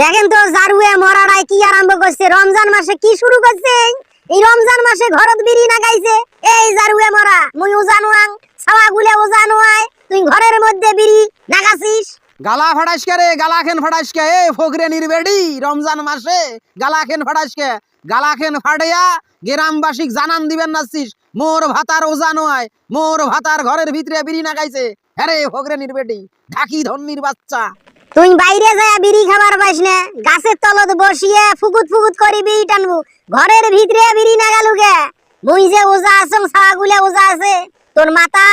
দেখেন তো জারুয়ে মরাড়ায় কি আরম্ভ করছে? রমজান মাসে কি শুরু করছে? এই রমজান মাসে ঘরত বিড়ি নাগাইছে এই জারুয়ে মরা, মুই উজানু আং ছাওয়া গুলে উজানু আয় তুই ঘরের মধ্যে বিড়ি না নাগাছিস গালা ফাটাইসকে রে? গালা খেন ফাটাইসকে এ ফকরে নির্বেডি, রমজান মাসে। গালা খেন ফাটাইসকে গালা খেন ফাটাইয়া গ্রামবাসিক জানান দিবেন নাচিস মোর ভাতার ওজানো আয় মোর ভাতার ঘরের ভিতরে বিড়ি না নাগাইছে হ্যারে ফকরে নির্বেডি, ঢাকি ধন্নির বাচ্চা। তুই বাইরে যায় বিড়ি খাবার পাইস না। গাছের তলত বসিয়ে ফুকুত ফুকুত করি বিড়ি টানবু। ঘরের ভিতরে বিড়ি নাগালু গে। মুই যে ওজা আছং ছাওয়া গুলে ওজা আছে, তোর মাথা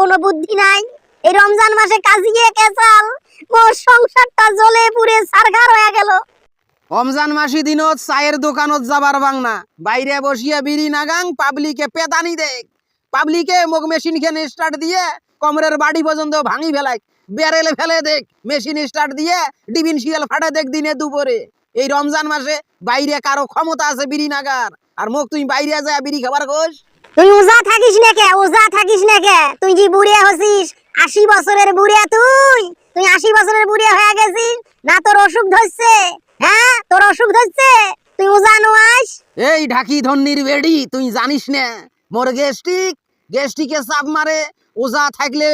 কোনো বুদ্ধি নাই। এই রমজান মাসে কাজিয়ে কেচাল মোর সংসারটা জ্বলে পুড়ে সারগার হয়ে গেল। রমজান মাসি দিনত চায়ের দোকানত যাবার বাংনা। বাইরে বসিয়ে বিড়ি নাগাং পাবলিকে পেতানি দেখ। পাবলিকে মুখ মেশিন খেনে স্টার্ট দিয়ে কমরের বাড়ি পর্যন্ত ভাঙি ফেলাই বেরেল ফেলে দেখ মেশিন স্টার্ট দিয়ে ডিবিন শিয়াল ফাটে দেখ দিনে দুপুরে। এই রমজান মাসে বাইরে কারও ক্ষমতা আছে বিড়ি নাগার। আর মুখ তুই বাইরে যায় বিড়ি খাবার কোষ তুই ওজা থাকিস না কে? ওজা থাকিস না কে? তুই যে বুড়ে হসিস আশি বছরের বুড়ে তুই। তুই আশি বছরের বুড়ে হয়ে গেছিস না তোর অসুখ ধরছে? হ্যাঁ? তোর অসুখ ধরছে? তুই ওজা নোয়াস এই ঢাকি ধন্নির বেড়ি তুই জানিস না মোর গেস্টিক গেস্টিকে চাপ মারে ওজা থাকলে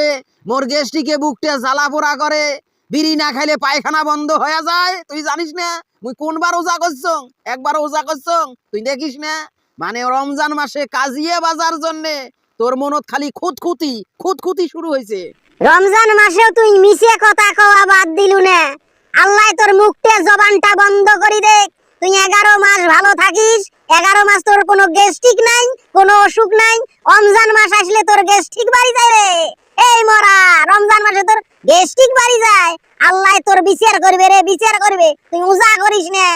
মোর গেস্টিকে বুকটে জ্বালা পোড়া করে, বিড়ি না খাইলে পায়খানা বন্ধ হয়ে যায়। তুই জানিস না? মুই কোনবার ওজা করছ? একবার ওজা করছ? তুই দেখিস না? মানে রমজান মাসে কাজিয়ে বাজার জন্যে তোর মনত খালি খুঁতখুতি খুঁতখুতি শুরু হয়েছে রমজান মাসেও তুই মিশে কথা কওয়া বাদ দিলু না। আল্লাহ তোর মুখতে জবানটা বন্ধ করি দে তুই এগারো মাস ভালো থাকিস, এগারো মাস তোর কোনো গেস্টিক নাই, কোনো অসুখ নাই। রমজান মাস আসলে তোর গেস্টিক বাড়ি যায় রে। এই মরা রমজান মাসে তোর গেস্টিক বাড়ি যায় আল্লাহ তোর বিচার করবে রে বিচার করবে। তুই উজা করিস না।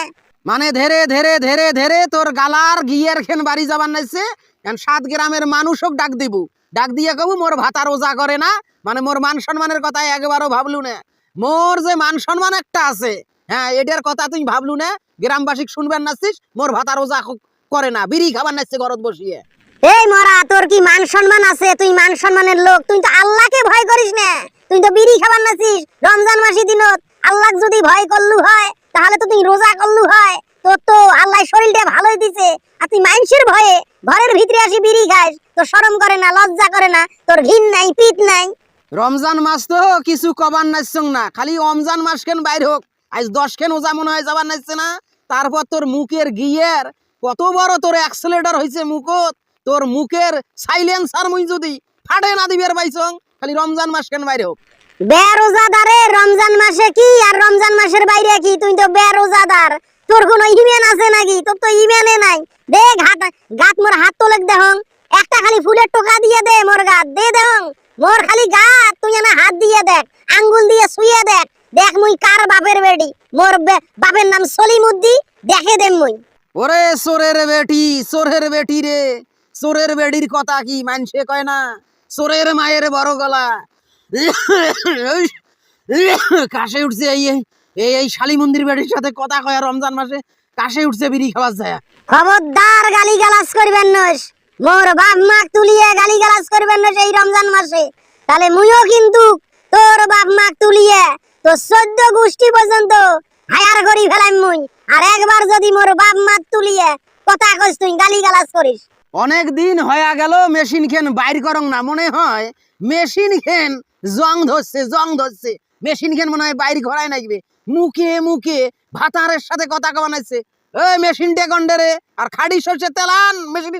মানে ধেরে ধেরে ধেরে ধেরে তোর গালার গিয়ের খেন বাড়ি যাবার নাইছে। এখন সাত গ্রামের মানুষক ডাক দিব। ডাক দিয়ে কবু মোর ভাতার ওজা করে না। মানে মোর মান সম্মানের কথা একবারও ভাবলু না। মোর যে মান সম্মান একটা আছে হ্যাঁ এটার কথা তুই ভাবলু না। গ্রামবাসিক শুনবেন নাছিস মোর ভাতার ওজা করে না। বিড়ি খাবার নাচছে ঘরত বসিয়ে। এই মরা তোর কি মান সম্মান আছে? তুই মান সম্মানের লোক। তুই তো আল্লাহকে ভয় করিস না। তুই তো বিড়ি খাবার নাছিস রমজান মাসি দিনত আল্লাহ যদি ভয় করলু হয়, তাহলে তো তুই রোজা করলু হয়। তোর তো আল্লাহ শরীরটা ভালোই দিছে। আর তুই মানুষের ভয়ে ঘরের ভিতরে আসি বিড়ি খাস, তোর শরম করে না, লজ্জা করে না, তোর ঘিন নাই, পিত নাই। রমজান মাস তো কিছু কবার নাচছং না, খালি রমজান মাস কেন বাইর হোক? আজ দশ খেন ওজা মনে হয় যাবার নাচছে না? তারপর তোর মুখের গিয়ের কত বড় তোর অ্যাক্সেলেটার হয়েছে মুখত? তোর মুখের সাইলেন্সার মুই যদি ফাটে না দিবের পাইছং খালি রমজান মাস কেন বাইরে হোক? মাসে কি মাসের বাইরে কি? কোনো আছে নাকি? ইমেনে নাই। দেখ গাত একটা খালি ফুলের দিয়ে দে গাত। দে খালি গাত। হাত দিয়ে দেখ দিয়ে দেখ। দেখ মুই কার বাপের বেটি। মোর বাপের নাম সলিমুদ্দি দেখে দেম ওরে সোরের বেটি সোরের বেটি রে। সোরের বেটির কথা কি মানছে কয় না? সোরের মায়ের বড় গলা। কাশে উঠছে এই এই- এই শালী মন্দির বাড়ির সাথে কথা কয় রমজান মাসে কাশে উঠছে বিড়ি খাওয়া যায় খবরদার গালি গালাজ করবেন নস। মোর বাপ মাক তুলিয়ে গালি গালাজ করবেন নস এই রমজান মাসে। তাহলে মুইও কিন্তু তোর বাপ মাক তুলিয়ে তো চোদ্দ গোষ্ঠী পর্যন্ত হায়ার করি ফেলাম মুই। আর একবার যদি মোর বাপ মাক তুলিয়ে কথা কইস তুই গালি গালাজ করিস। অনেক দিন হয়ে গেল মেশিন খেন বাইর করং না মনে হয় মেশিন খেন জং ধরছে জং ধরছে। মেশিন কেন মনে হয় বাইর ঘোরায় নাকবে মুখে মুখে ভাতারের সাথে কথা কমানাইছে ওই মেশিন টেকন্ডারে, আর খাড়ি সরষে তেলান মেশিন